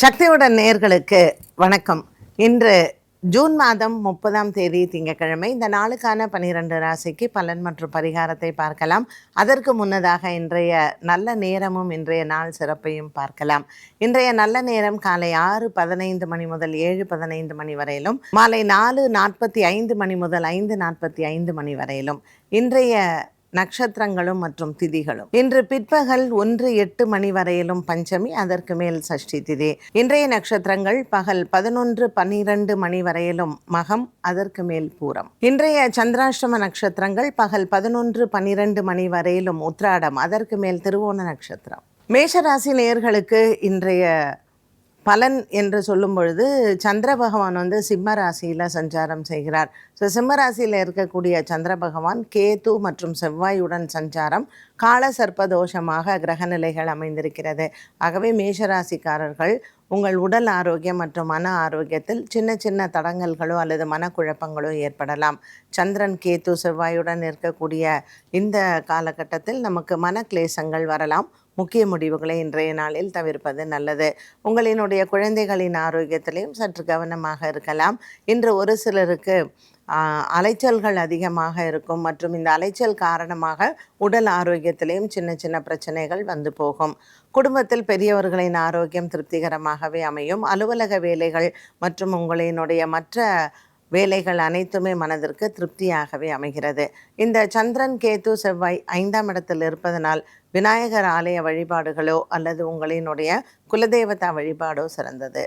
சக்தியுடன் நேர்களுக்கு வணக்கம். இன்று ஜூன் மாதம் முப்பதாம் தேதி திங்கட்கிழமை. இந்த நாளுக்கான பனிரெண்டு ராசிக்கு பலன் மற்றும் பரிகாரத்தை பார்க்கலாம். அதற்கு முன்னதாக இன்றைய நல்ல நேரமும் இன்றைய நாள் சிறப்பையும் பார்க்கலாம். இன்றைய நல்ல நேரம் காலை ஆறு பதினைந்து மணி முதல் ஏழு பதினைந்து மணி வரையிலும் மாலை நாலு நாற்பத்தி ஐந்து மணி முதல் ஐந்து நாற்பத்தி ஐந்து மணி வரையிலும். இன்றைய நட்சத்திரங்களும் மற்றும் திதிகளும். இன்று பிற்பகல் ஒன்று எட்டு மணி வரையிலும் பஞ்சமி அதற்கு மேல் சஷ்டி திதி. இன்றைய நட்சத்திரங்கள் பகல் பதினொன்று பன்னிரண்டு மணி வரையிலும் மகம் அதற்கு மேல் பூரம். இன்றைய சந்திராஷ்டம நட்சத்திரங்கள் பகல் பதினொன்று பன்னிரண்டு மணி வரையிலும் உத்ராடம் அதற்கு மேல் திருவோண நட்சத்திரம். மேஷராசி நேயர்களுக்கு இன்றைய பலன் என்று சொல்லும் பொழுது சந்திர பகவான் வந்து சிம்ம ராசியில் சஞ்சாரம் செய்கிறார். ஸோ சிம்ம ராசியில் இருக்கக்கூடிய சந்திர பகவான் கேது மற்றும் செவ்வாயுடன் சஞ்சாரம் கால சர்ப்பதோஷமாக கிரகநிலைகள் அமைந்திருக்கிறது. ஆகவே மேஷராசிக்காரர்கள் உங்கள் உடல் ஆரோக்கியம் மற்றும் மன ஆரோக்கியத்தில் சின்ன சின்ன தடங்கல்களோ அல்லது மனக்குழப்பங்களோ ஏற்படலாம். சந்திரன் கேத்து செவ்வாயுடன் இருக்கக்கூடிய இந்த காலகட்டத்தில் நமக்கு மன கிளேசங்கள் வரலாம். முக்கிய முடிவுகளை இன்றைய நாளில் தவிர்ப்பது நல்லது. உங்களினுடைய குழந்தைகளின் ஆரோக்கியத்திலையும் சற்று கவனமாக இருக்கலாம். இன்று ஒரு சிலருக்கு அலைச்சல்கள் அதிகமாக இருக்கும். மற்றும் இந்த அலைச்சல் காரணமாக உடல் ஆரோக்கியத்திலையும் சின்ன சின்ன பிரச்சனைகள் வந்து போகும். குடும்பத்தில் பெரியவர்களின் ஆரோக்கியம் திருப்திகரமாகவே அமையும். அலுவலக வேலைகள் மற்றும் உங்களினுடைய மற்ற வேலைகள் அனைத்துமே மனதிற்கு திருப்தியாகவே அமைகிறது. இந்த சந்திரன் கேது செவ்வாய் ஐந்தாம் இடத்தில் இருப்பதனால் விநாயகர் ஆலய வழிபாடுகளோ அல்லது உங்களினுடைய குலதெய்வதா வழிபாடோ சிறந்தது.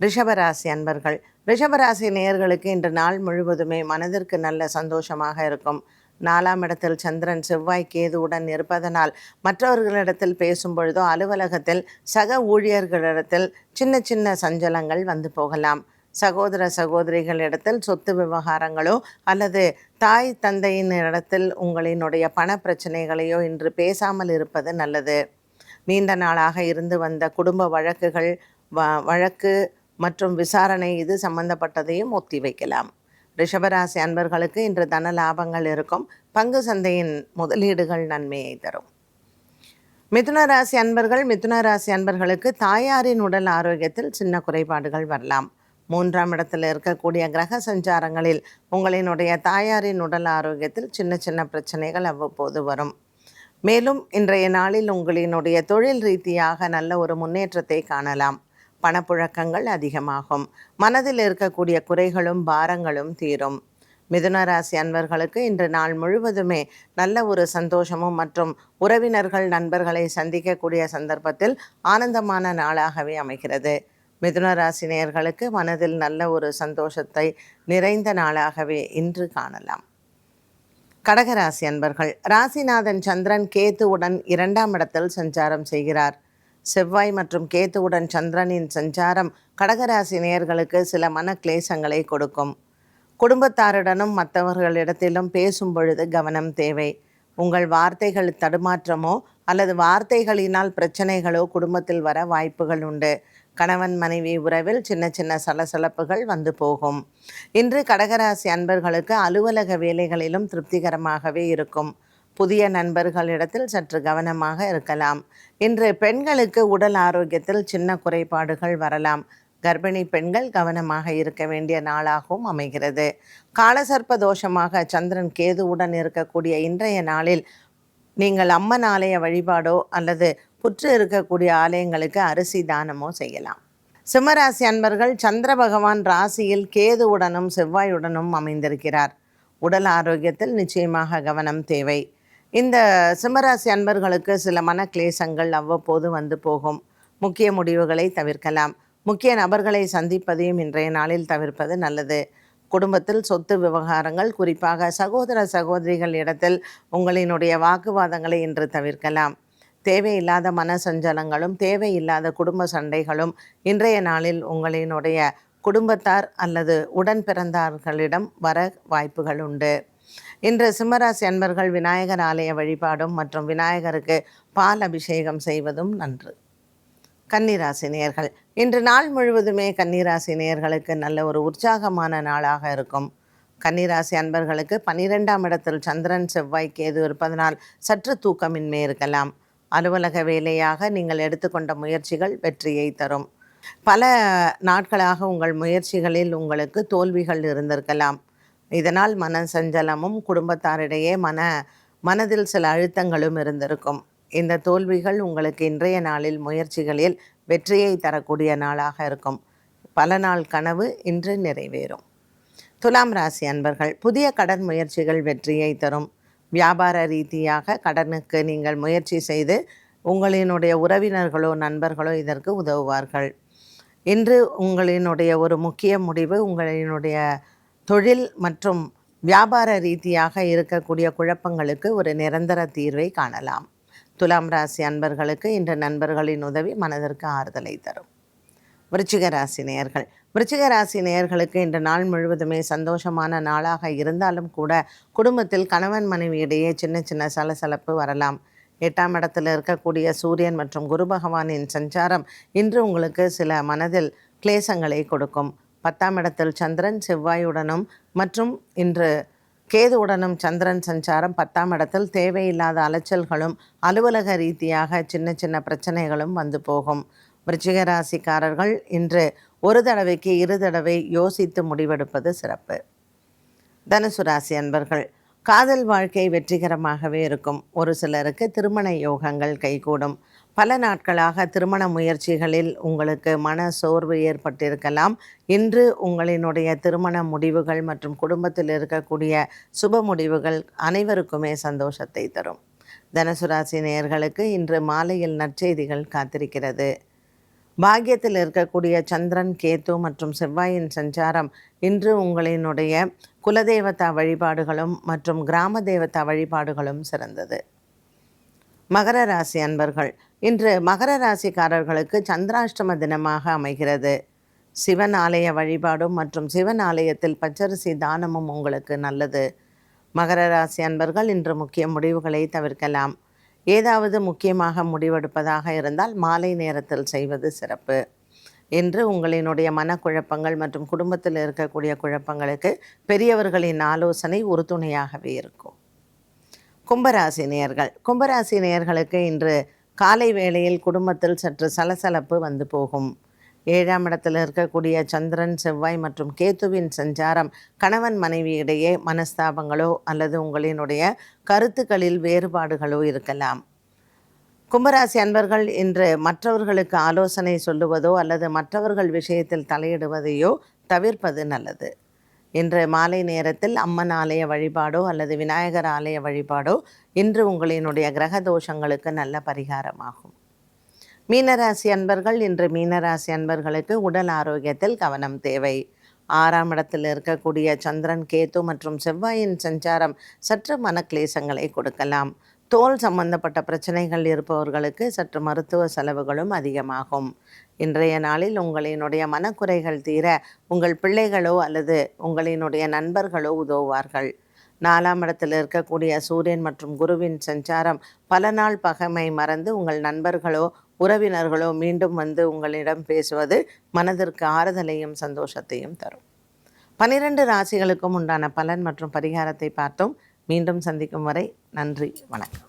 ரிஷபராசி அன்பர்கள் ரிஷபராசி நேயர்களுக்கு இன்று நாள் முழுவதுமே மனதிற்கு நல்ல சந்தோஷமாக இருக்கும். நாலாம் இடத்தில் சந்திரன் செவ்வாய் கேதுவுடன் இருப்பதனால் மற்றவர்களிடத்தில் பேசும் பொழுதோ அலுவலகத்தில் சக ஊழியர்களிடத்தில் சின்ன சின்ன சஞ்சலங்கள் வந்து போகலாம். சகோதர சகோதரிகளிடத்தில் சொத்து விவகாரங்களோ அல்லது தாய் தந்தையின் இடத்தில் உங்களினுடைய பண பிரச்சனைகளையோ இன்று பேசாமல் இருப்பது நல்லது. நீண்ட நாளாக இருந்து வந்த குடும்ப வழக்குகள் வ வழக்கு மற்றும் விசாரணை இது சம்பந்தப்பட்டதையும் ஒத்தி வைக்கலாம். ரிஷபராசி அன்பர்களுக்கு இன்று தன லாபங்கள் இருக்கும். பங்கு சந்தையின் முதலீடுகள் நன்மையை தரும். மிதுன ராசி அன்பர்கள் மிதுன ராசி அன்பர்களுக்கு தாயாரின் உடல் ஆரோக்கியத்தில் சின்ன குறைபாடுகள் வரலாம். மூன்றாம் இடத்தில் இருக்கக்கூடிய கிரக சஞ்சாரங்களில் உங்களினுடைய தாயாரின் உடல் ஆரோக்கியத்தில் சின்ன சின்ன பிரச்சனைகள் அவ்வப்போது வரும். மேலும் இன்றைய நாளில் உங்களினுடைய தொழில் ரீதியாக நல்ல ஒரு முன்னேற்றத்தை காணலாம். பணப்புழக்கங்கள் அதிகமாகும். மனதில் இருக்கக்கூடிய குறைகளும் பாரங்களும் தீரும். மிதுன ராசி அன்பர்களுக்கு இன்று நாள் முழுவதுமே நல்ல ஒரு சந்தோஷமும் மற்றும் உறவினர்கள் நண்பர்களை சந்திக்கக்கூடிய சந்தர்ப்பத்தில் ஆனந்தமான நாளாகவே அமைகிறது. மிதுன ராசி நேயர்களுக்கு மனதில் நல்ல ஒரு சந்தோஷத்தை நிறைந்த நாளாகவே இன்று காணலாம். கடகராசி அன்பர்கள் ராசிநாதன் சந்திரன் கேத்துவுடன் இரண்டாம் இடத்தில் சஞ்சாரம் செய்கிறார். செவ்வாய் மற்றும் கேத்துவுடன் சந்திரனின் சஞ்சாரம் கடகராசி நேயர்களுக்கு சில மன கிளேசங்களை கொடுக்கும். குடும்பத்தாருடனும் மற்றவர்களிடத்திலும் பேசும் பொழுது கவனம் தேவை. உங்கள் வார்த்தைகள் தடுமாற்றமோ அல்லது வார்த்தைகளினால் பிரச்சனைகளோ குடும்பத்தில் வர வாய்ப்புகள் உண்டு. கணவன் மனைவி உறவில் சின்ன சின்ன சலசலப்புகள் வந்து போகும். இன்று கடகராசி அன்பர்களுக்கு அலுவலக வேலைகளிலும் திருப்திகரமாகவே இருக்கும். புதிய நண்பர்களிடத்தில் சற்று கவனமாக இருக்கலாம். இன்று பெண்களுக்கு உடல் ஆரோக்கியத்தில் சின்ன குறைபாடுகள் வரலாம். கர்ப்பிணி பெண்கள் கவனமாக இருக்க வேண்டிய நாளாகவும் அமைகிறது. காலசர்ப்ப தோஷமாக சந்திரன் கேதுவுடன் இருக்கக்கூடிய இன்றைய நாளில் நீங்கள் அம்மன் ஆலய வழிபாடோ அல்லது புற்று இருக்கக்கூடிய ஆலயங்களுக்கு அரிசி தானமோ செய்யலாம். சிம்மராசி அன்பர்கள் சந்திர பகவான் ராசியில் கேதுவுடனும் செவ்வாயுடனும் அமைந்திருக்கிறார். உடல் ஆரோக்கியத்தில் நிச்சயமாக கவனம் தேவை. இந்த சிம்மராசி அன்பர்களுக்கு சில மன கிளேசங்கள் அவ்வப்போது வந்து போகும். முக்கிய முடிவுகளை தவிர்க்கலாம். முக்கிய நபர்களை சந்திப்பதையும் இன்றைய நாளில் தவிர்ப்பது நல்லது. குடும்பத்தில் சொத்து விவகாரங்கள் குறிப்பாக சகோதர சகோதரிகள் இடத்தில் உங்களினுடைய வாக்குவாதங்களை இன்று தவிர்க்கலாம். தேவையில்லாத மன சஞ்சலங்களும் தேவையில்லாத குடும்ப சண்டைகளும் இன்றைய நாளில் உங்களினுடைய குடும்பத்தார் அல்லது உடன் பிறந்தார்களிடம் வர வாய்ப்புகள் உண்டு. இன்று சிம்மராசி அன்பர்கள் விநாயகர் ஆலய வழிபாடும் மற்றும் விநாயகருக்கு பால் அபிஷேகம் செய்வதும் நன்று. கன்னிராசி நேர்கள் இன்று நாள் முழுவதுமே கன்னிராசி நேர்களுக்கு நல்ல ஒரு உற்சாகமான நாளாக இருக்கும். கன்னிராசி அன்பர்களுக்கு பன்னிரெண்டாம் இடத்தில் சந்திரன் செவ்வாய் கேது இருப்பதனால் சற்று தூக்கமின்மை இருக்கலாம். அலுவலக வேலையாக நீங்கள் எடுத்துக்கொண்ட முயற்சிகள் வெற்றியை தரும். பல நாட்களாக உங்கள் முயற்சிகளில் உங்களுக்கு தோல்விகள் இருந்திருக்கலாம். இதனால் மன சஞ்சலமும் குடும்பத்தாரிடையே மன மனதில் சில அழுத்தங்களும் இருந்திருக்கும். இந்த தோல்விகள் உங்களுக்கு இன்றைய நாளில் முயற்சிகளில் வெற்றியை தரக்கூடிய நாளாக இருக்கும். பல நாள் கனவு இன்று நிறைவேறும். துலாம் ராசி அன்பர்கள் புதிய கடன் முயற்சிகள் வெற்றியை தரும். வியாபார ரீதியாக கடனுக்கு நீங்கள் முயற்சி செய்து உங்களினுடைய உறவினர்களோ நண்பர்களோ இதற்கு உதவுவார்கள். இன்று உங்களினுடைய ஒரு முக்கிய முடிவு உங்களினுடைய தொழில் மற்றும் வியாபார ரீதியாக இருக்கக்கூடிய குழப்பங்களுக்கு ஒரு நிரந்தர தீர்வை காணலாம். துலாம் ராசி அன்பர்களுக்கு இன்று நண்பர்களின் உதவி மனதிற்கு ஆறுதலை தரும். விருச்சிக ராசி நேயர்கள். விருச்சிக ராசி நேயர்களுக்கு இன்று நாள் முழுவதுமே சந்தோஷமான நாளாக இருந்தாலும் கூட குடும்பத்தில் கணவன் மனைவி இடையே சின்ன சின்ன சலசலப்பு வரலாம். எட்டாம் இடத்தில் இருக்கக்கூடிய சூரியன் மற்றும் குரு பகவானின் சஞ்சாரம் இன்று உங்களுக்கு சில மனதில் கிளேசங்களை கொடுக்கும். பத்தாம் இடத்தில் சந்திரன் செவ்வாயுடனும் மற்றும் இன்று கேதுவுடனும் சந்திரன் சஞ்சாரம். பத்தாம் இடத்தில் தேவையில்லாத அலைச்சல்களும் அலுவலக ரீதியாக சின்ன சின்ன பிரச்சனைகளும் வந்து போகும். விருச்சிக ராசிக்காரர்கள் இன்று ஒரு தடவைக்கு இரு தடவை யோசித்து முடிவெடுப்பது சிறப்பு. தனுசு ராசி அன்பர்கள் காதல் வாழ்க்கை வெற்றிகரமாகவே இருக்கும். ஒரு சிலருக்கு திருமண யோகங்கள் கைகூடும். பல நாட்களாக திருமண முயற்சிகளில் உங்களுக்கு மன சோர்வு ஏற்பட்டிருக்கலாம். இன்று உங்களினுடைய திருமண முடிவுகள் மற்றும் குடும்பத்தில் இருக்கக்கூடிய சுப முடிவுகள் அனைவருக்குமே சந்தோஷத்தை தரும். தனுசு ராசி நேயர்களுக்கு இன்று மாலையில் நற்செய்திகள் காத்திருக்கிறது. பாக்கியத்தில் இருக்கக்கூடிய சந்திரன் கேத்து மற்றும் செவ்வாயின் சஞ்சாரம் இன்று உங்களினுடைய குலதெய்வத்தா வழிபாடுகளும் மற்றும் கிராம தேவதா வழிபாடுகளும் சிறந்தது. மகர ராசி அன்பர்கள் இன்று மகர ராசிக்காரர்களுக்கு சந்திராஷ்டம தினமாக அமைகிறது. சிவன் ஆலய வழிபாடும் மற்றும் சிவன் ஆலயத்தில் பச்சரிசி தானமும் உங்களுக்கு நல்லது. மகர ராசி அன்பர்கள் இன்று முக்கிய முடிவுகளை தவிர்க்கலாம். ஏதாவது முக்கியமாக முடிவெடுப்பதாக இருந்தால் மாலை நேரத்தில் செய்வது சிறப்பு. என்று உங்களினுடைய மனக்குழப்பங்கள் மற்றும் குடும்பத்தில் இருக்கக்கூடிய குழப்பங்களுக்கு பெரியவர்களின் ஆலோசனை உறுதுணையாகவே இருக்கும். கும்பராசி நேயர்கள் கும்பராசி நேயர்களுக்கு இன்று காலை வேளையில் குடும்பத்தில் சற்று சலசலப்பு வந்து போகும். ஏழாம் இடத்தில் இருக்கக்கூடிய சந்திரன் செவ்வாய் மற்றும் கேத்துவின் சஞ்சாரம் கணவன் மனைவி இடையே மனஸ்தாபங்களோ அல்லது உங்களினுடைய கருத்துக்களில் வேறுபாடுகளோ இருக்கலாம். கும்பராசி அன்பர்கள் இன்று மற்றவர்களுக்கு ஆலோசனை சொல்லுவதோ அல்லது மற்றவர்கள் விஷயத்தில் தலையிடுவதையோ தவிர்ப்பது நல்லது. இன்று மாலை நேரத்தில் அம்மன் ஆலய வழிபாடோ அல்லது விநாயகர் ஆலய வழிபாடோ இன்று உங்களினுடைய கிரக தோஷங்களுக்கு நல்ல பரிகாரமாகும். மீனராசி அன்பர்கள் இன்று மீனராசி அன்பர்களுக்கு உடல் ஆரோக்கியத்தில் கவனம் தேவை. ஆறாம் இடத்தில் இருக்கக்கூடிய சந்திரன் கேத்து மற்றும் செவ்வாயின் சஞ்சாரம் சற்று மனக்லேசங்களை கொடுக்கலாம். தோல் சம்பந்தப்பட்ட பிரச்சனைகள் இருப்பவர்களுக்கு சற்று மருத்துவ செலவுகளும் அதிகமாகும். இன்றைய நாளில் உங்களினுடைய மனக்குறைகள் தீர உங்கள் பிள்ளைகளோ அல்லது உங்களினுடைய நண்பர்களோ உதவுவார்கள். நாலாம் இடத்தில் இருக்கக்கூடிய சூரியன் மற்றும் குருவின் சஞ்சாரம் பல நாள் பகைமை மறந்து உங்கள் நண்பர்களோ உறவினர்களோ மீண்டும் வந்து உங்களிடம் பேசுவது மனதிற்கு ஆறுதலையும் சந்தோஷத்தையும் தரும். பனிரெண்டு ராசிகளுக்கும் உண்டான பலன் மற்றும் பரிகாரத்தை பார்த்தோம். மீண்டும் சந்திக்கும் வரை நன்றி வணக்கம்.